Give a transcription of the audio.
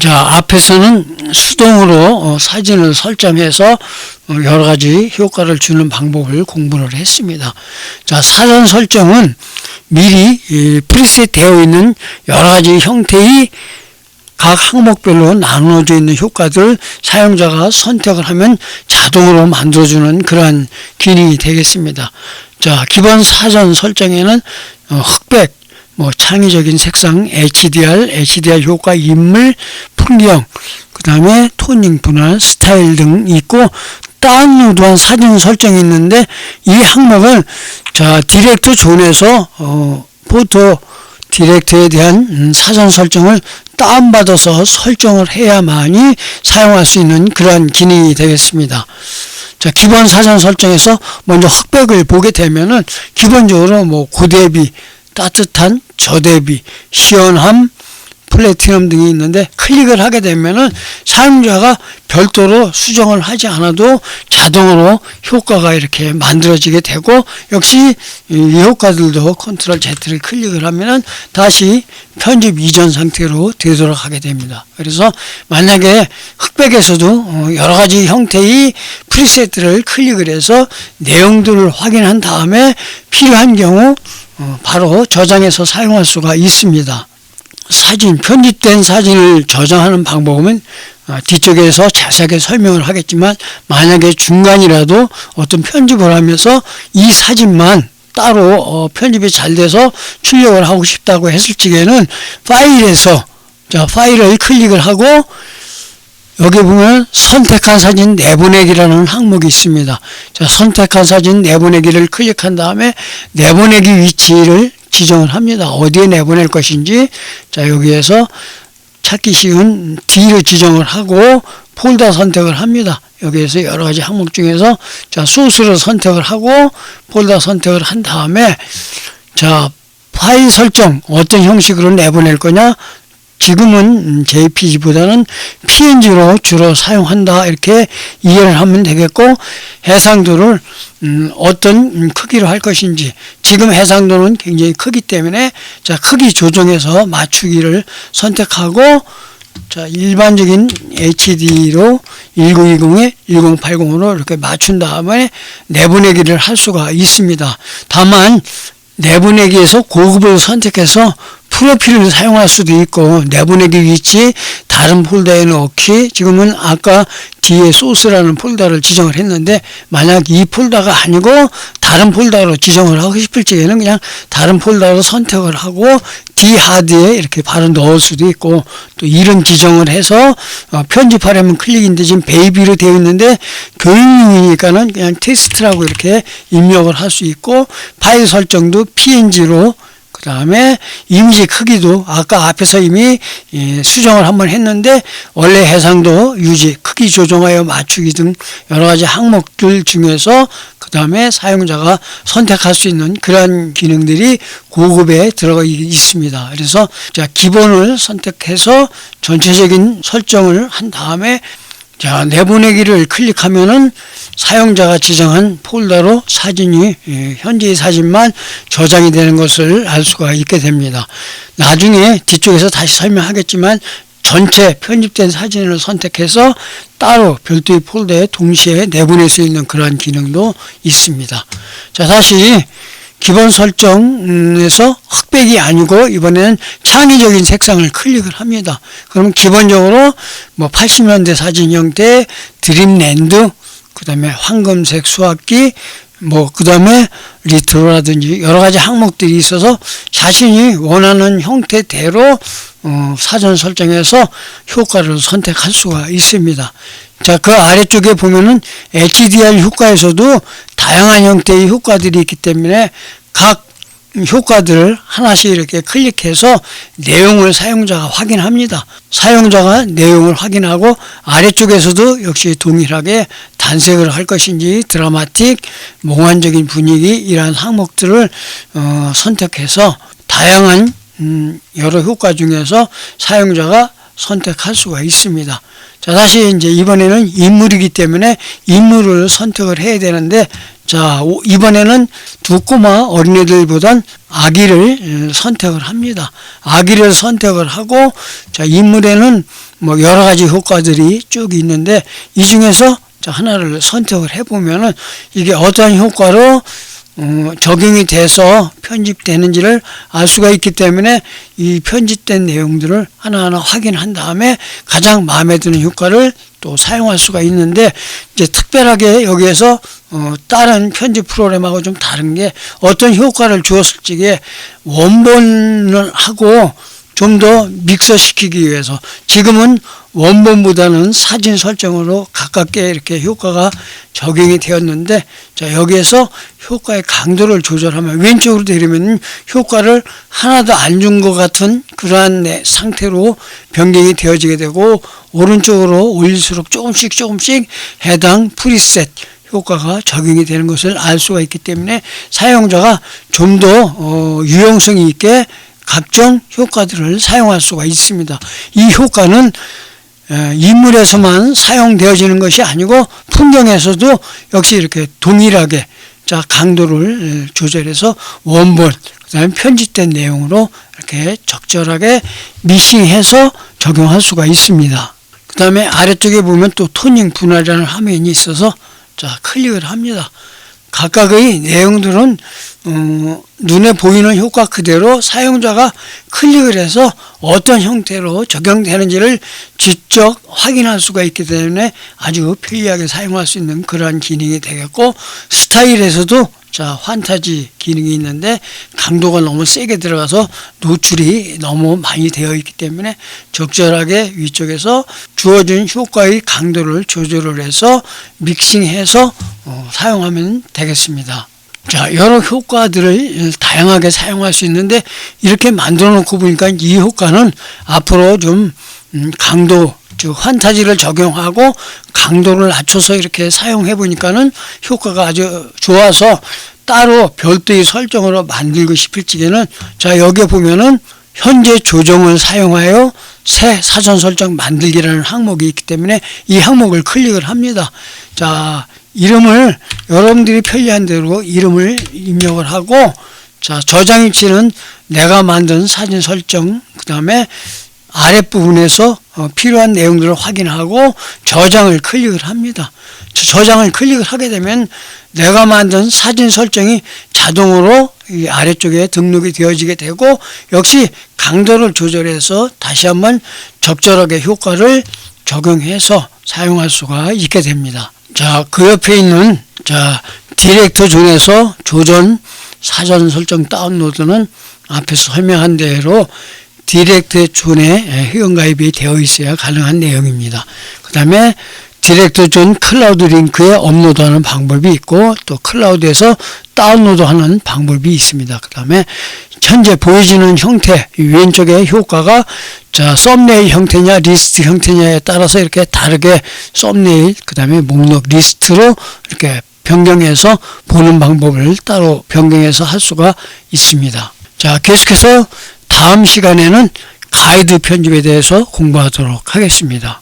자, 앞에서는 수동으로 어, 사진을 설정해서 어, 여러 가지 효과를 주는 방법을 공부를 했습니다. 자, 사전 설정은 미리 이, 프리셋 되어 있는 여러 가지 형태의 각 항목별로 나누어져 있는 효과들을 사용자가 선택을 하면 자동으로 만들어주는 그러한 기능이 되겠습니다. 자, 기본 사전 설정에는 어, 흑백, 뭐 창의적인 색상, HDR, HDR 효과, 인물, 풍경, 그 다음에 토닝, 분할, 스타일 등 있고 다운로드한 사진 설정이 있는데 이 항목은 자 디렉트 존에서 어, 포토 디렉트에 대한 음, 사전 설정을 다운받아서 설정을 해야만이 사용할 수 있는 그러한 기능이 되겠습니다. 자, 기본 사전 설정에서 먼저 흑백을 보게 되면은 기본적으로 뭐 고대비, 따뜻한, 저대비, 시원함, 플래티넘 등이 있는데 클릭을 하게 되면은 사용자가 별도로 수정을 하지 않아도 자동으로 효과가 이렇게 만들어지게 되고 역시 이 효과들도 컨트롤 Z를 클릭을 하면은 다시 편집 이전 상태로 되돌아가게 됩니다. 그래서 만약에 흑백에서도 어, 여러 가지 형태의 프리셋들을 클릭을 해서 내용들을 확인한 다음에 필요한 경우 어, 바로 저장해서 사용할 수가 있습니다. 사진, 편집된 사진을 저장하는 방법은 어, 뒤쪽에서 자세하게 설명을 하겠지만 만약에 중간이라도 어떤 편집을 하면서 이 사진만 따로 어, 편집이 잘 돼서 출력을 하고 싶다고 했을 적에는 파일에서 자 파일을 클릭을 하고 여기 보면 선택한 사진 내보내기라는 항목이 있습니다. 자, 선택한 사진 내보내기를 클릭한 다음에 내보내기 위치를 지정을 합니다. 어디에 내보낼 것인지 자, 여기에서 찾기 쉬운 D를 지정을 하고 폴더 선택을 합니다. 여기에서 여러 가지 항목 중에서 자, 소스를 선택을 하고 폴더 선택을 한 다음에 자, 파일 설정 어떤 형식으로 내보낼 거냐 지금은 JPG보다는 PNG로 주로 사용한다 이렇게 이해를 하면 되겠고 해상도를 음, 어떤 크기로 할 것인지 지금 해상도는 굉장히 크기 때문에 자 크기 조정해서 맞추기를 선택하고 자 일반적인 HD로 1920에 1080으로 이렇게 맞춘 다음에 내보내기를 할 수가 있습니다. 다만 내보내기에서 고급을 선택해서 프로필을 사용할 수도 있고 내보내기 위치 다른 폴더에 넣기 지금은 아까 뒤에 소스라는 폴더를 지정을 했는데 만약 이 폴더가 아니고 다른 폴더로 지정을 하고 싶을 적에는 그냥 다른 폴더로 선택을 하고 D 하드에 이렇게 바로 넣을 수도 있고 또 이름 지정을 해서 어, 편집하려면 클릭인데 지금 베이비로 되어 있는데 교육용이니까는 그냥 테스트라고 이렇게 입력을 할 수 있고 파일 설정도 PNG로 그 다음에 이미지 크기도 아까 앞에서 이미 예, 수정을 한번 했는데 원래 해상도 유지, 크기 조정하여 맞추기 등 여러 가지 항목들 중에서 그 다음에 사용자가 선택할 수 있는 그러한 기능들이 고급에 들어가 있습니다. 그래서 자 기본을 선택해서 전체적인 설정을 한 다음에 자, 내보내기를 클릭하면은 사용자가 지정한 폴더로 사진이 예, 현재의 사진만 저장이 되는 것을 알 수가 있게 됩니다. 나중에 뒤쪽에서 다시 설명하겠지만 전체 편집된 사진을 선택해서 따로 별도의 폴더에 동시에 내보낼 수 있는 그러한 기능도 있습니다. 자, 다시 기본 설정에서 흑백이 아니고 이번에는 창의적인 색상을 클릭을 합니다. 그럼 기본적으로 뭐 80년대 사진 형태 드림랜드 그 다음에 황금색 수학기 뭐 그 다음에 리트로라든지 여러 가지 항목들이 있어서 자신이 원하는 형태대로 어, 사전 설정해서 효과를 선택할 수가 있습니다. 자, 그 아래쪽에 보면은 HDR 효과에서도 다양한 형태의 효과들이 있기 때문에 각 효과들을 하나씩 이렇게 클릭해서 내용을 사용자가 확인합니다. 사용자가 내용을 확인하고 아래쪽에서도 역시 동일하게 단색을 할 것인지 드라마틱, 몽환적인 분위기 이러한 항목들을 어, 선택해서 다양한 음, 여러 효과 중에서 사용자가 선택할 수가 있습니다. 자, 다시 이제 이번에는 인물이기 때문에 인물을 선택을 해야 되는데 자, 오- 이번에는 두 꼬마 어린애들보단 아기를 에, 선택을 합니다. 아기를 선택을 하고 자, 인물에는 뭐 여러 가지 효과들이 쭉 있는데 이 중에서 자, 하나를 선택을 해 보면은 이게 어떠한 효과로 어, 적용이 돼서 편집되는지를 알 수가 있기 때문에 이 편집된 내용들을 하나하나 확인한 다음에 가장 마음에 드는 효과를 또 사용할 수가 있는데 이제 특별하게 여기에서 어, 다른 편집 프로그램하고 좀 다른 게 어떤 효과를 주었을지에 원본을 하고 좀 더 믹서시키기 위해서 지금은 원본보다는 사진 설정으로 가깝게 이렇게 효과가 적용이 되었는데 자 여기에서 효과의 강도를 조절하면 왼쪽으로 내리면 효과를 하나도 안 준 것 같은 그러한 내 상태로 변경이 되어지게 되고 오른쪽으로 올릴수록 조금씩 조금씩 해당 프리셋 효과가 적용이 되는 것을 알 수가 있기 때문에 사용자가 좀더 어, 유용성이 있게 각종 효과들을 사용할 수가 있습니다. 이 효과는 에, 인물에서만 사용되어지는 것이 아니고 풍경에서도 역시 이렇게 동일하게 자 강도를 에, 조절해서 원본 그다음에 편집된 내용으로 이렇게 적절하게 미싱해서 적용할 수가 있습니다. 그다음에 아래쪽에 보면 또 토닝 분할이라는 화면이 있어서 자 클릭을 합니다. 각각의 내용들은 어, 눈에 보이는 효과 그대로 사용자가 클릭을 해서 어떤 형태로 적용되는지를 직접 확인할 수가 있기 때문에 아주 편리하게 사용할 수 있는 그러한 기능이 되겠고 스타일에서도 자 환타지 기능이 있는데 강도가 너무 세게 들어가서 노출이 너무 많이 되어 있기 때문에 적절하게 위쪽에서 주어진 효과의 강도를 조절을 해서 믹싱해서 어, 사용하면 되겠습니다. 자, 여러 효과들을 다양하게 사용할 수 있는데 이렇게 만들어 놓고 보니까 이 효과는 앞으로 좀 음, 강도 즉 환타지를 적용하고 강도를 낮춰서 이렇게 사용해 보니까는 효과가 아주 좋아서 따로 별도의 설정으로 만들고 싶을 적에는 자 여기에 보면은 현재 조정을 사용하여 새 사전 설정 만들기라는 항목이 있기 때문에 이 항목을 클릭을 합니다. 자 이름을 여러분들이 편리한 대로 이름을 입력을 하고 자 저장 위치는 내가 만든 사진 설정 그 다음에 아랫부분에서 어, 필요한 내용들을 확인하고 저장을 클릭을 합니다. 저- 저장을 클릭을 하게 되면 내가 만든 사진 설정이 자동으로 이 아래쪽에 등록이 되어지게 되고 역시 강도를 조절해서 다시 한번 적절하게 효과를 적용해서 사용할 수가 있게 됩니다. 자, 그 옆에 있는 자, 디렉터 존에서 조전 사전 설정 다운로드는 앞에서 설명한 대로 디렉트 존에 회원가입이 되어 있어야 가능한 내용입니다. 그 다음에 디렉트 존 클라우드 링크에 업로드하는 방법이 있고 또 클라우드에서 다운로드하는 방법이 있습니다. 그 다음에 현재 보여지는 형태 이 왼쪽의 효과가 자 썸네일 형태냐 리스트 형태냐에 따라서 이렇게 다르게 썸네일 그 다음에 목록 리스트로 이렇게 변경해서 보는 방법을 따로 변경해서 할 수가 있습니다. 자 계속해서 다음 시간에는 가이드 편집에 대해서 공부하도록 하겠습니다.